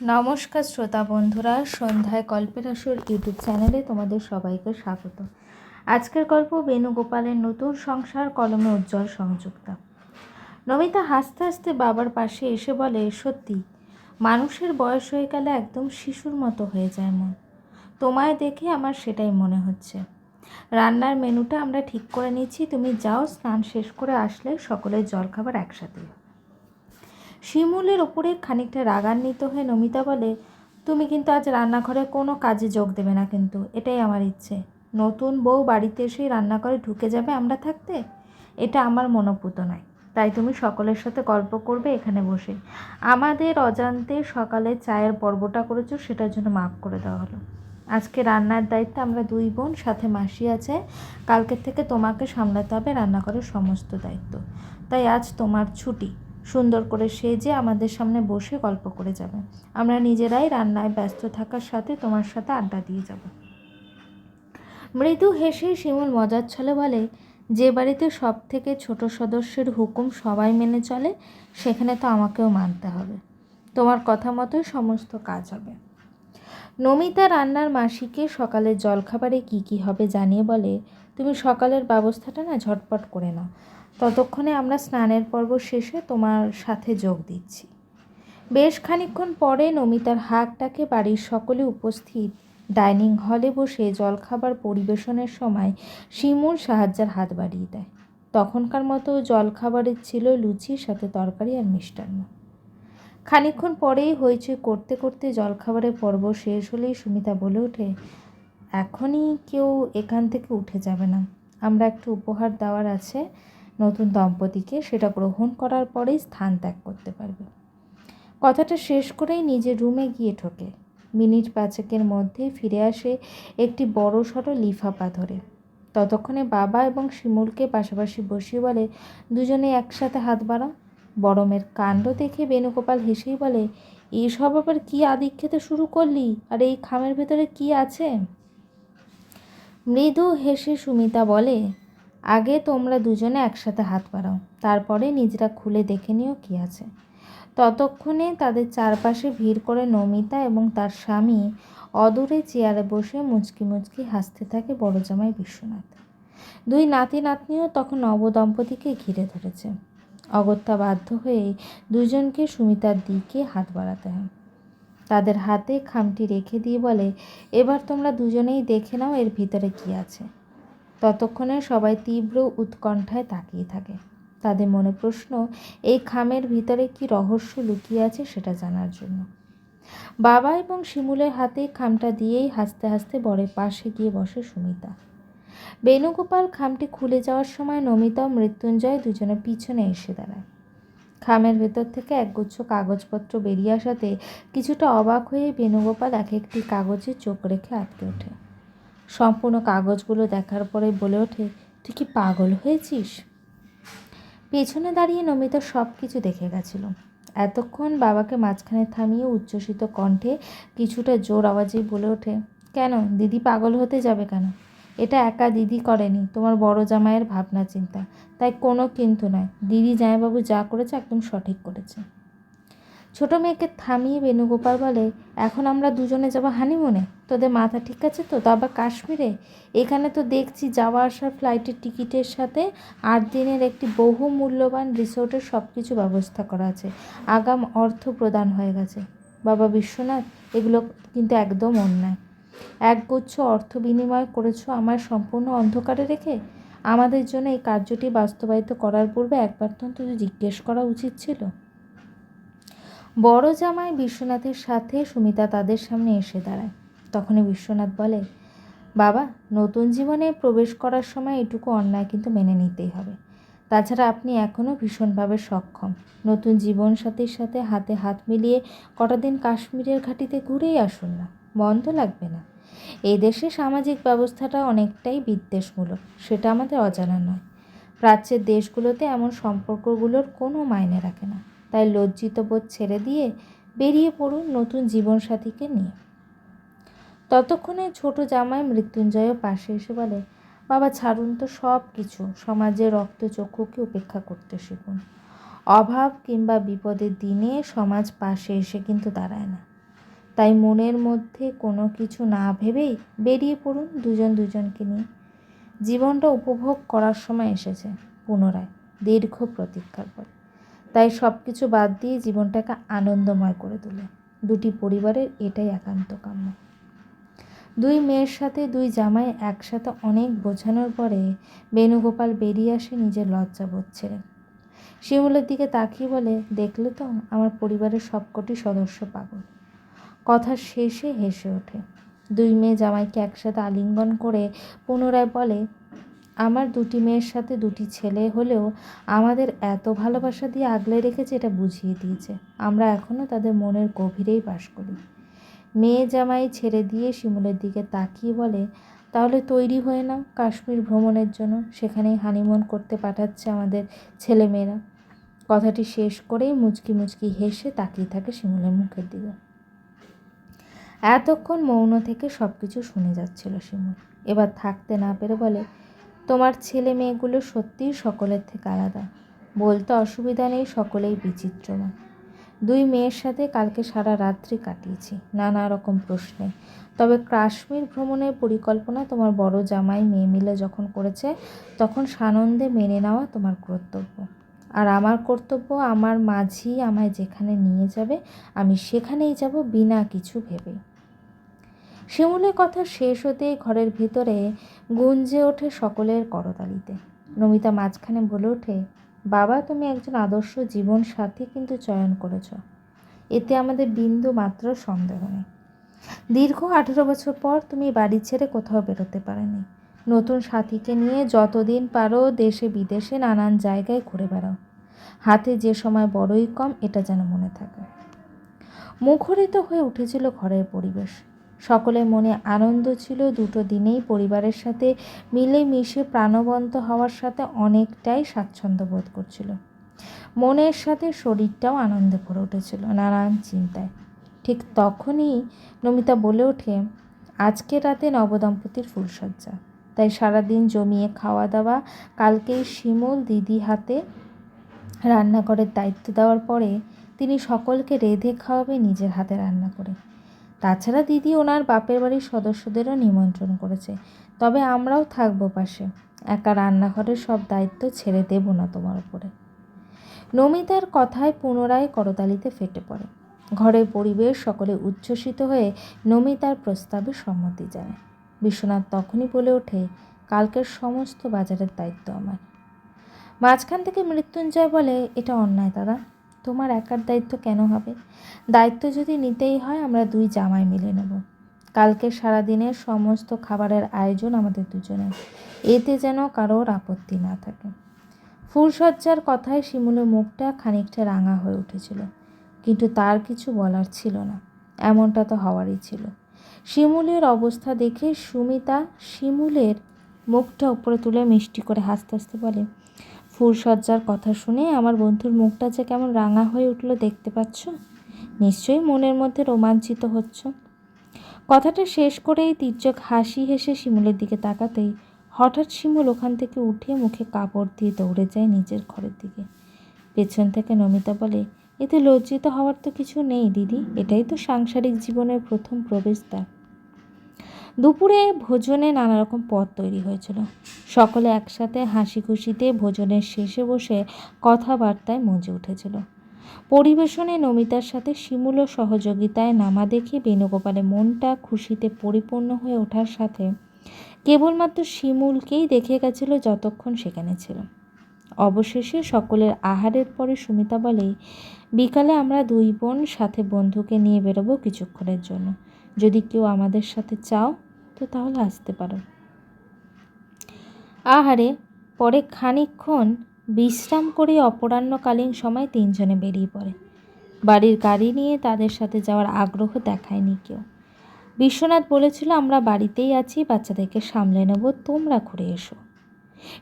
নমস্কার শ্রোতা বন্ধুরা, সন্ধ্যায় গল্পের আসর ইউটিউব চ্যানেলে তোমাদের সবাইকে স্বাগত। আজকের গল্প বেণুগোপালের নতুন সংসার কলমে উজ্জ্বল সংযুক্তা। নমিতা হাসতে হাসতে বাবার পাশে এসে বলে, সত্যি, মানুষের বয়স হয়ে গেলে একদম শিশুর মতো হয়ে যায় মন। তোমায় দেখে আমার সেটাই মনে হচ্ছে। রান্নার মেনুটা আমরা ঠিক করে নিচ্ছি, তুমি যাও স্নান শেষ করে আসলে সকলের জলখাবার একসাথে। শিমুলের ওপরে খানিকটা রাগান্বিত হয়ে নমিতা বলে, তুমি কিন্তু আজ রান্নাঘরে কোনো কাজে যোগ দেবে না কিন্তু, এটাই আমার ইচ্ছে। নতুন বউ বাড়িতে এসেই রান্নাঘরে ঢুকে যাবে আমরা থাকতে? এটা আমার মনোপুত নয়। তাই তুমি সকলের সাথে গল্প করবে এখানে বসে। আমাদের অজান্তে সকালে চায়ের পর্বটা করেছ, সেটার জন্য মাফ করে দেওয়া হলো। আজকে রান্নার দায়িত্বে আমরা দুই বোন, সাথে মাসি আছে। কালকের থেকে তোমাকে সামলাতে হবে রান্নাঘরের সমস্ত দায়িত্ব। তাই আজ তোমার ছুটি। সুন্দর করে সেজে আমাদের সামনে বসে গল্প করে যাবে। আমরা নিজেরাই রান্নায় ব্যস্ত থাকার সাথে তোমার সাথে আড্ডা দিয়ে যাব। মৃদু হেসে শিমুল মজার ছলে বলে, যে বাড়িতে সব থেকে ছোট সদস্যের হুকুম সবাই মেনে চলে, সেখানে তো আমাকেও মানতে হবে। তোমার কথা মতোই সমস্ত কাজ হবে। নমিতা রান্নার মাসিকে সকালের জলখাবারে কি কি হবে জানিয়ে বলে, তুমি সকালের ব্যবস্থাটা না ঝটপট করে নাও। ততক্ষণে আমরা স্নানের পর্ব শেষে তোমার সাথে যোগ দিচ্ছি। বেশ খানিকক্ষণ পরে নমিতার হাকটাকে বাড়ির সকলে উপস্থিত ডাইনিং হলে বসে জলখাবার পরিবেশনের সময় শিমুল সাহায্যের হাত বাড়িয়ে দেয়। তখনকার মতো জলখাবারের ছিল লুচির সাথে তরকারি আর মিষ্টান্ন। খানিকক্ষণ পরেই হয়েছে করতে করতে জলখাবারের পর্ব শেষ হলেই সুমিতা বলে ওঠে, এখনই কেউ এখান থেকে উঠে যাবে না। আমরা একটু উপহার দেওয়ার আছে নতুন দম্পতিকে সেটা গ্রহণ করার পরেই স্থান ত্যাগ করতে পারবে। কথাটা শেষ করেই নিজের রুমে গিয়ে ঠোকে। মিনিট পাঁচেকের মধ্যে ফিরে আসে একটি বড় সড়ো লিফাফা ধরে ততক্ষণে বাবা এবং শিমুলকে পাশাপাশি বসিয়ে বলে, দুজনে একসাথে হাত বাড়াও। বড়মের কাণ্ড দেখে বেণুগোপাল হেসেই বলে, এসব আবার কী আদিক খেতে শুরু করলি? আর এই খামের ভেতরে কি আছে? মৃদু হেসে সুমিতা বলে আগে তোমরা দুজনে একসাথে হাত বাড়াও, তারপরে নিজেরা খুলে দেখে নিও কী আছে। ততক্ষণে তাদের চারপাশে ভিড় করে নমিতা এবং তার স্বামী অদূরে চেয়ারে বসে মুচকি মুচকি হাসতে থাকে বড় জামাই বিশ্বনাথ। দুই নাতি নাতনিও তখন নবদম্পতিকে ঘিরে ধরেছে। অগত্যা বাধ্য হয়ে দুজনকে সুমিতার দিকে হাত বাড়াতে হয়। তাদের হাতে খামটি রেখে দিয়ে বলে, এবার তোমরা দুজনেই দেখে নাও এর ভিতরে কি আছে। ততক্ষণে সবাই তীব্র উৎকণ্ঠায় তাকিয়ে থাকে। তাদের মনে প্রশ্ন, এই খামের ভিতরে কি রহস্য লুকিয়ে আছে সেটা জানার জন্য। বাবা এবং শিমুলের হাতে খামটা দিয়েই হাসতে হাসতে বরের পাশে গিয়ে বসে সুমিতা। বেণুগোপাল খামটি খুলে যাওয়ার সময় নমিতা ও মৃত্যুঞ্জয় দুজনে পিছনে এসে দাঁড়ায়। খামের ভেতর থেকে একগুচ্ছ কাগজপত্র বেরিয়ে আসাতে কিছুটা অবাক হয়ে বেণুগোপাল এক একটি কাগজে চোখ রেখে আটকে ওঠে। সম্পূর্ণ কাগজগুলো দেখার পরে বলে ওঠে, তুই কি পাগল হয়েছিস? পেছনে দাঁড়িয়ে নমিতা সব কিছু দেখে গেছিল। এতক্ষণ বাবাকে মাঝখানে থামিয়ে উচ্ছ্বসিত কণ্ঠে কিছুটা জোর আওয়াজেই বলে ওঠে, কেন, দিদি পাগল হতে যাবে কেন? এটা একা দিদি করেনি, তোমার বড় জামাইয়ের ভাবনা চিন্তা। তাই কোনো কিন্তু নয়, দিদি জামাইবাবু যা করেছে একদম সঠিক করেছে। ছোট মেয়েকে থামিয়ে বেণুগোপাল বলে, এখন আমরা দুজনে যাব হানিমুনে? তোদের মাথা ঠিক আছে তো? তা আবার কাশ্মীরে? এখানে তো দেখছি যাওয়া আসার ফ্লাইটের টিকিটের সাথে আট দিনের একটি বহু মূল্যবান রিসোর্টের সব কিছু ব্যবস্থা করা আছে। আগাম অর্থ প্রদান হয়ে গেছে। বাবা বিশ্বনাথ, এগুলো কিন্তু একদম অন্যায়। একগুচ্ছ অর্থ বিনিময় করেছ আমার সম্পূর্ণ অন্ধকারে রেখে? আমাদের জন্য এই কার্যটি বাস্তবায়িত করার পূর্বে একবার তো জিজ্ঞেস করা উচিত ছিল। বড় জামাই বিশ্বনাথের সাথে সুমিতা তাদের সামনে এসে দাঁড়ায়। তখনই বিশ্বনাথ বলে, বাবা, নতুন জীবনে প্রবেশ করার সময় এটুকু অন্যায় কিন্তু মেনে নিতেই হবে। তাছাড়া আপনি এখনও ভীষণভাবে সক্ষম। নতুন জীবন সাথীর সাথে হাতে হাত মিলিয়ে কটা দিন কাশ্মীরের ঘাটিতে ঘুরেই আসুন না। বন্ধ লাগবে না। এই দেশে সামাজিক ব্যবস্থাটা অনেকটাই বিদ্বেষমূলক। সেটা আমাদের অজানা নয়। প্রাচ্যের দেশগুলোতে এমন সম্পর্কগুলোর কোনো মাইনে রাখে না। তাই লজ্জিত বোধ ছেড়ে দিয়ে বেরিয়ে পড়ুন নতুন জীবনসাথীকে নিয়ে। ততক্ষণে ছোট জামাই মৃত্যুঞ্জয়ও পাশে এসে বলে, বাবা, ছাড়ুন তো সব কিছু। সমাজের রক্তচক্ষুকে উপেক্ষা করতে শিখুন। অভাব কিংবা বিপদের দিনে সমাজ পাশে এসে কিন্তু দাঁড়ায় না। তাই মনের মধ্যে কোনো কিছু না ভেবেই বেরিয়ে পড়ুন দুজন দুজনকে নিয়ে। জীবনটা উপভোগ করার সময় এসেছে, পুনরায় দীর্ঘ প্রতীক্ষার পর। তাই সব কিছু বাদ দিয়ে জীবনটাকে আনন্দময় করে তোলে। দুটি পরিবারের এটাই একান্ত কাম্য। দুই মেয়ের সাথে দুই জামাই একসাথে অনেক বোঝানোর পরে বেণুগোপাল বেরিয়ে আসে নিজের লজ্জাবোধ ছেড়ে। শিমুলের দিকে তাকিয়ে বলে, দেখলে তো আমার পরিবারের সবকটি সদস্য পাগল। কথার শেষে হেসে ওঠে। দুই মেয়ে জামাইকে একসাথে আলিঙ্গন করে পুনরায় বলে আমার দুটি মেয়ের সাথে দুটি ছেলে হলেও আমাদের এত ভালোবাসা দিয়ে আগলে রেখেছে এটা বুঝিয়ে দিয়েছে। আমরা এখনও তাদের মনের গভীরেই বাস করি। মেয়ে জামাই ছেড়ে দিয়ে শিমুলের দিকে তাকিয়ে বলে, তাহলে তৈরি হয়ে নাও কাশ্মীর ভ্রমণের জন্য। সেখানেই হানিমুন করতে পাঠাচ্ছে আমাদের ছেলেমেয়েরা। কথাটি শেষ করেই মুচকি মুচকি হেসে তাকিয়ে থাকে শিমুলের মুখের দিকে। এতক্ষণ মৌন থেকে সব কিছু শুনে যাচ্ছিল শিমুল। এবার থাকতে না পেরে বলে তোমার ছেলে মেয়েগুলো সত্যিই সকলের থেকে আলাদা। বলতে অসুবিধা নেই, সকলেই বিচিত্রময়। দুই মেয়ের সাথে কালকে সারা রাত্রি কাটিয়েছি, নানা রকম প্রশ্নে। তবে কাশ্মীর ভ্রমণের পরিকল্পনা তোমার বড় জামাই মেয়ে মিলে যখন করেছে, তখন সানন্দে মেনে নেওয়া তোমার কর্তব্য। আর আমার কর্তব্য আমার মাঝি আমায় যেখানে নিয়ে যাবে, আমি সেখানেই যাব বিনা কিছু ভেবে। শিমুলের কথা শেষ হতেই ঘরের ভিতরে গুঞ্জে ওঠে সকলের করতালিতে। নমিতা মাঝখানে বলে ওঠে, বাবা, তুমি একজন আদর্শ জীবন সাথী কিন্তু চয়ন করেছ। এতে আমাদের বিন্দু মাত্র সন্দেহ নেই। দীর্ঘ আঠেরো বছর পর তুমি বাড়ি ছেড়ে কোথাও বেরোতে পারেনি। নতুন সাথীকে নিয়ে যতদিন পারো দেশে বিদেশে নানান জায়গায় ঘুরে বেড়াও। হাতে যে সময় বড়ই কম, এটা যেন মনে থাকে। মুখরিত হয়ে উঠেছিল ঘরের পরিবেশ। সকলের মনে আনন্দ ছিল। দুটো দিনেই পরিবারের সাথে মিলে মিশে প্রাণবন্ত হওয়ার সাথে অনেকটাই স্বাচ্ছন্দ্য বোধ করছিল। মনের সাথে শরীরটাও আনন্দে ভরে উঠেছিল নানান চিন্তায়। ঠিক তখনই নমিতা বলে ওঠে, আজকে রাতে নবদম্পতির ফুলসজ্জা তাই সারাদিন জমিয়ে খাওয়া দাওয়া, কালকেই শিমুল দিদি হাতে রান্নাঘরের দায়িত্ব দেওয়ার পরে তিনি সকলকে রেঁধে খাওয়াবে নিজের হাতে রান্না করে। তাছাড়া দিদি ওনার বাপের বাড়ির সদস্যদেরও নিমন্ত্রণ করেছে। তবে আমরাও থাকব পাশে। একা রান্নাঘরের সব দায়িত্ব ছেড়ে দেব না তোমার উপরে। নমিতার কথায় পুনরায় করতালিতে ফেটে পড়ে। ঘরের পরিবেশ সকলে উচ্ছ্বসিত হয়ে নমিতার প্রস্তাবে সম্মতি জানায়। বিশ্বনাথ তখনই বলে ওঠে, কালকের সমস্ত বাজারের দায়িত্ব আমার। মাঝখান থেকে মৃত্যুঞ্জয় বলে, এটা অন্যায় দাদা। তোমার একার দায়িত্ব কেন হবে? দায়িত্ব যদি নিতেই হয়, আমরা দুই জামাই মিলে নেব। কালকে সারাদিনের সমস্ত খাবারের আয়োজন আমাদের দুজনের। এতে যেন কারোর আপত্তি না থাকে। ফুলসজ্জার কথায় শিমুলের মুখটা খানিকটা রাঙা হয়ে উঠেছিল, কিন্তু তার কিছু বলার ছিল না। এমনটা তো হওয়ারই ছিল। শিমুলের অবস্থা দেখে সুমিতা শিমুলের মুখটা উপরে তুলে মিষ্টি করে হাসতে হাসতে বলে ফুলসজ্জার কথা শুনে আমার বন্ধুর মুখটা যে কেমন রাঙা হয়ে উঠল দেখতে পাচ্ছ? নিশ্চয়ই মনের মধ্যে রোমাঞ্চিত হচ্ছ। কথাটা শেষ করেই তির্যক হাসি হেসে শিমুলের দিকে তাকাতেই হঠাৎ শিমুল ওখান থেকে উঠে মুখে কাপড় দিয়ে দৌড়ে যায় নিজের ঘরের দিকে। পেছন থেকে নমিতা বলে, এতে লজ্জিত হওয়ার তো কিছু নেই, দিদি। এটাই তো সাংসারিক জীবনের প্রথম প্রবেশদ্বার। দুপুরে ভোজনে নানা রকম পদ তৈরি হয়েছিল। সকলে একসাথে হাসি খুশিতে ভোজনের শেষে বসে কথাবার্তায় মজে উঠেছিল। পরিবেশনে নমিতার সাথে শিমুল ও সহযোগিতায় নামা দেখে বেণুগোপালের মনটা খুশিতে পরিপূর্ণ হয়ে ওঠার সাথে কেবলমাত্র শিমুলকেই দেখে গেছিল যতক্ষণ সেখানে ছিল। অবশেষে সকলের আহারের পরে সুমিতা বলে, বিকালে আমরা দুই বোন সাথে বন্ধুকে নিয়ে বেরোবো কিছুক্ষণের জন্য। যদি কেউ আমাদের সাথে চাও তো তাহলে আসতে পারো। আহারে, পরে খানিকক্ষণ বিশ্রাম করে অপরাহ্নকালীন সময় তিনজনে বেরিয়ে পড়ে। বাড়ির গাড়ি নিয়ে তাদের সাথে যাওয়ার আগ্রহ দেখায়নি কেউ। বিশ্বনাথ বলেছিল, আমরা বাড়িতেই আছি, বাচ্চাদেরকে সামলে নেব, তোমরা ঘুরে এসো।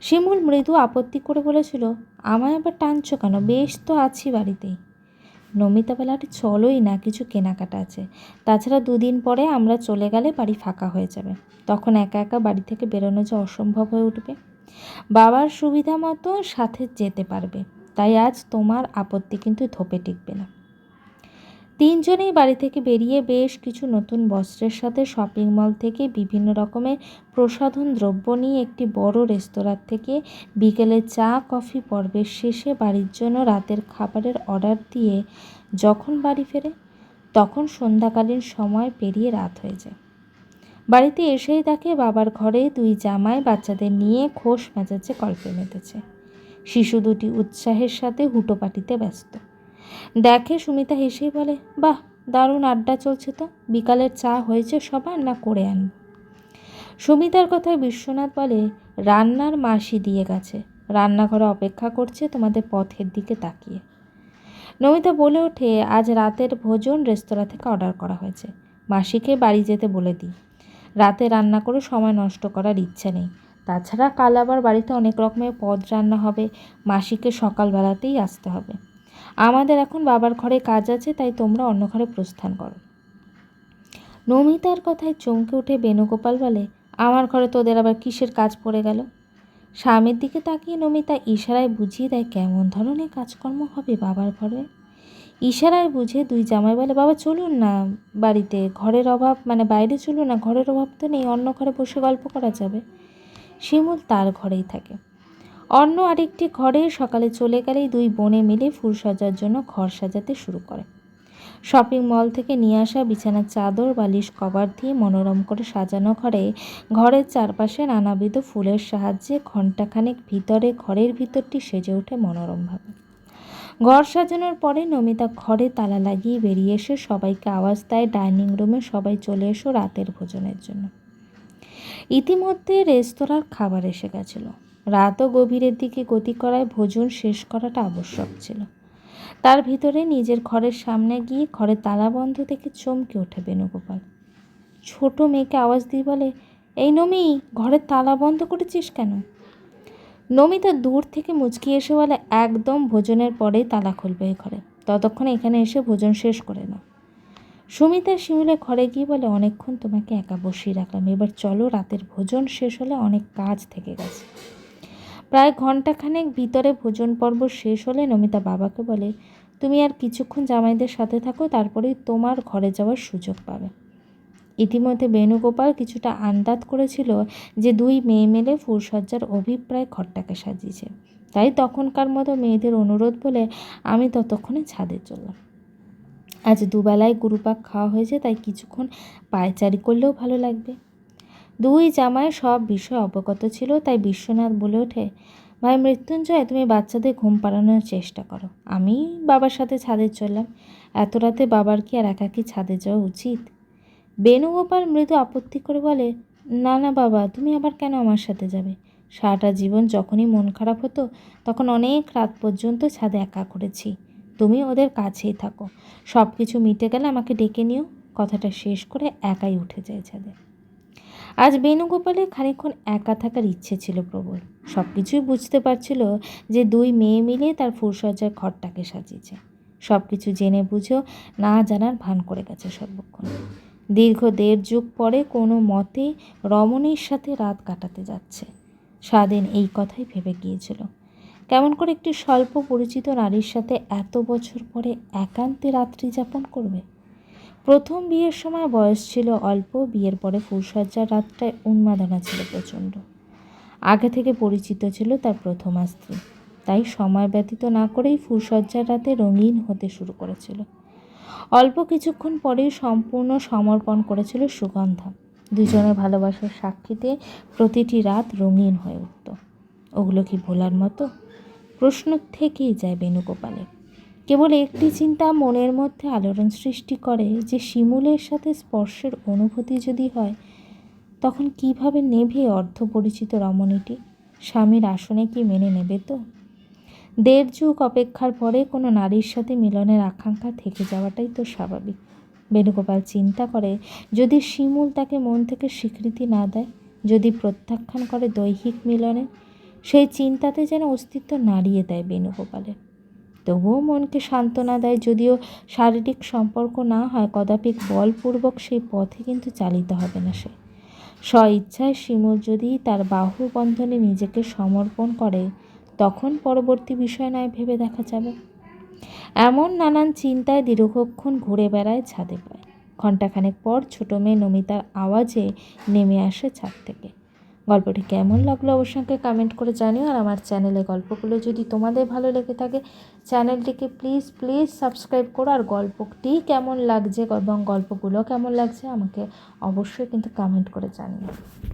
শিমুল মৃদু আপত্তি করে বলেছিল, আমায় আবার টানছো কেন? বেশ তো আছি বাড়িতেই। নমিতা বেলাটি চলোই না, কিছু কেনাকাটা আছে। তাছাড়া দুদিন পরে আমরা চলে গেলে বাড়ি ফাঁকা হয়ে যাবে। তখন একা একা বাড়ি থেকে বেরোনো যে অসম্ভব হয়ে উঠবে। বাবার সুবিধা মতো সাথে যেতে পারবে। তাই আজ তোমার আপত্তি কিন্তু ধোপে টিকবে না। তিনজনেই বাড়ি থেকে বেরিয়ে বেশ কিছু নতুন বস্ত্রের সাথে শপিং মল থেকে বিভিন্ন রকমের প্রসাধন দ্রব্য নিয়ে একটি বড় রেস্তোরাঁ থেকে বিকেলে চা, কফি পর্বের শেষে বাড়ির জন্য রাতের খাবারের অর্ডার দিয়ে যখন বাড়ি ফেরে, তখন সন্ধ্যাকালীন সময় পেরিয়ে রাত হয়ে যায়। বাড়িতে এসেই তাকে বাবার ঘরে দুই জামাই বাচ্চাদের নিয়ে খোশ মেজাজে গল্পে মেতেছে। শিশু দুটি উৎসাহের সাথে হুটোপাটিতে ব্যস্ত। দেখে সুমিতা হেসেই বলে, বাহ, দারুণ আড্ডা চলছে তো। বিকালের চা হয়েছে সবার না করে আন? সুমিতার কথায় বিশ্বনাথ বলে, রান্নার মাসি দিয়ে গেছে। রান্নাঘরে অপেক্ষা করছে তোমাদের পথের দিকে তাকিয়ে। নমিতা বলে ওঠে, আজ রাতের ভোজন রেস্তোরাঁ থেকে অর্ডার করা হয়েছে। মাসিকে বাড়ি যেতে বলে দিই। রাতে রান্না করে সময় নষ্ট করার ইচ্ছে নেই। তাছাড়া কাল আবার বাড়িতে অনেক রকমের পদ রান্না হবে। মাসিকে সকালবেলাতেই আসতে হবে। আমাদের এখন বাবার ঘরে কাজ আছে, তাই তোমরা অন্য ঘরে প্রস্থান করো। নমিতার কথায় চমকে উঠে বেণুগোপাল বলে, আমার ঘরে তোদের আবার কিসের কাজ পড়ে গেল? স্বামীর দিকে তাকিয়ে নমিতা ইশারায় বুঝিয়ে দেয়, কেমন ধরনের কাজকর্ম হবে বাবার ঘরে? ইশারায় বুঝে দুই জামাই বলে, বাবা, চলুন না, বাড়িতে ঘরের অভাব মানে বাইরে চলুন না, ঘরের অভাব তো নেই, অন্য ঘরে বসে গল্প করা যাবে। শিমুল তার ঘরেই থাকে। অন্য আরেকটি ঘরে সকালে চলে গেলেই দুই বোনে মিলে ফুল সাজার জন্য ঘর সাজাতে শুরু করে। শপিং মল থেকে নিয়ে আসা বিছানার চাদর, বালিশ, কভার দিয়ে মনোরম করে সাজানো ঘরে, ঘরের চারপাশে নানাবিধ ফুলের সাহায্যে ঘণ্টাখানেক ভিতরে, ঘরের ভিতরটি সেজে ওঠে মনোরমভাবে। ঘর সাজানোর পরে নমিতা ঘরে তালা লাগিয়ে বেরিয়ে এসে সবাইকে আওয়াজ দেয়, ডাইনিং রুমে সবাই চলে এসো রাতের ভোজনের জন্য। ইতিমধ্যে রেস্তোরাঁর খাবার এসে গেছিল। রাতও গভীরের দিকে গতি করায় ভোজন শেষ করাটা আবশ্যক ছিল। তার ভিতরে নিজের ঘরের সামনে গিয়ে ঘরের তালা বন্ধ থেকে চমকে ওঠে বেণুগোপাল। ছোট মেয়েকে আওয়াজ দিয়ে বলে, এই নমি, ঘরের তালা বন্ধ করেছিস কেন? নমিতা দূর থেকে মুচকি এসে বলে, একদম ভোজনের পরেই তালা খুলবে এই ঘরে। ততক্ষণ এখানে এসে ভোজন শেষ করে নাও। সুমিতা শিমুলে ঘরে গিয়ে বলে, অনেকক্ষণ তোমাকে একা বসিয়ে রাখলাম। এবার চলো রাতের ভোজন শেষ হলে অনেক কাজ থেকে গেছে। প্রায় ঘন্টাখানেক ভিতরে ভোজন পর্ব শেষ হলে নমিতা বাবাকে বলে, তুমি আর কিছুক্ষণ জামাইদের সাথে থাকো, তারপরেই তোমার ঘরে যাওয়ার সুযোগ পাবে। ইতিমধ্যে বেণুগোপাল কিছুটা আন্দাজ করেছিল যে দুই মেয়ে মেলে ফুলসজ্জার অভিপ্রায় ঘরটাকে সাজিয়েছে। তাই তখনকার মতো মেয়েদের অনুরোধ বলে আমি ততক্ষণে ছাদে চললাম। আজ দুবেলায় গুরুপাক খাওয়া হয়েছে, তাই কিছুক্ষণ পায়চারি করলেও ভালো লাগবে। দুই জামাই সব বিষয় অবগত ছিল, তাই বিশ্বনাথ বলে ওঠে ভাই মৃত্যুঞ্জয়, তুমি বাচ্চাদের ঘুম পাড়ানোর চেষ্টা করো। আমি বাবার সাথে ছাদে চললাম। এত রাতে বাবার কি আর একাকি ছাদে যাওয়া উচিত? বেণুগোপাল মৃদু আপত্তি করে বলে, না না বাবা, তুমি আবার কেন আমার সাথে যাবে? সারাটা জীবন যখনই মন খারাপ হতো, তখন অনেক রাত পর্যন্ত ছাদে একা করেছি। তুমি ওদের কাছেই থাকো। সব কিছু মিটে গেলে আমাকে ডেকে নিও। কথাটা শেষ করে একাই উঠে যায় ছাদে। আজ বেণুগোপালের খানিক্ষণ একা থাকার ইচ্ছে ছিল প্রবল। সব কিছুই বুঝতে পারছিল যে দুই মেয়ে মিলে তার ফুলসজ্জার ঘরটাকে সাজিয়েছে। সব কিছু জেনে বুঝেও না জানার ভান করে গেছে সর্বক্ষণ। দীর্ঘ দেড় যুগ পরে কোনো মতে রমণীর সাথে রাত কাটাতে যাচ্ছে। স্বাধীন এই কথাই ভেবে গিয়েছিল। কেমন করে একটি স্বল্প পরিচিত নারীর সাথে এত বছর পরে একান্তে রাত্রি যাপন করবে? প্রথম বিয়ের সময় বয়স ছিল অল্প, বিয়ের পরে ফুলসজ্জার রাতটায় উন্মাদনা ছিল প্রচণ্ড। আগে থেকে পরিচিত ছিল তার প্রথম স্ত্রী। তাই সময় ব্যতীত না করেই ফুলসজ্জার রাতে রঙিন হতে শুরু করেছিল। অল্প কিছুক্ষণ পরেই সম্পূর্ণ সমর্পণ করেছিল সুগন্ধা। দুজনের ভালোবাসার সাক্ষীতে প্রতিটি রাত রঙিন হয়ে উঠত। ওগুলো কি ভোলার মতো? প্রশ্ন থেকেই যায় বেণুগোপালের। কেবল একটি চিন্তা মনের মধ্যে আলোড়ন সৃষ্টি করে যে শিমুলের সাথে স্পর্শের অনুভূতি যদি হয়, তখন কীভাবে নেভে অর্ধপরিচিত রমণীটি? স্বামীর আসনে কি মেনে নেবে তো? দেড় যুগ অপেক্ষার পরে কোনো নারীর সাথে মিলনের আকাঙ্ক্ষা থেকে যাওয়াটাই তো স্বাভাবিক। বেণুগোপাল চিন্তা করে, যদি শিমুল তাকে মন থেকে স্বীকৃতি না দেয়, যদি প্রত্যাখ্যান করে দৈহিক মিলনে, সেই চিন্তাতে যেন অস্তিত্ব নাড়িয়ে দেয় বেণুগোপালের। তবুও মনকে সান্ত্বনা দেয় যদিও শারীরিক সম্পর্ক না হয় কদাপি বলপূর্বক সেই পথে কিন্তু চালিত হবে না সে। স্ব ইচ্ছায় শিমুল যদি তার বাহু বন্ধনে নিজেকে সমর্পণ করে, তখন পরবর্তী বিষয় নয় ভেবে দেখা যাবে। এমন নানান চিন্তায় দীর্ঘক্ষণ ঘুরে বেড়ায় ছাদে পায় ঘণ্টাখানেক পর ছোটো মেয়ে নমিতার আওয়াজে নেমে আসে ছাদ থেকে। গল্পটি কেমন লাগল অবশ্যই আমাকে কমেন্ট করে জানিও আর আমার চ্যানেলে গল্পগুলো যদি তোমাদের ভালো লেগে থাকে চ্যানেলটিকে প্লিজ প্লিজ সাবস্ক্রাইব করো আর গল্পটি কেমন লাগছে এবং গল্পগুলো কেমন লাগছে আমাকে অবশ্যই কিন্তু কমেন্ট করে জানিও।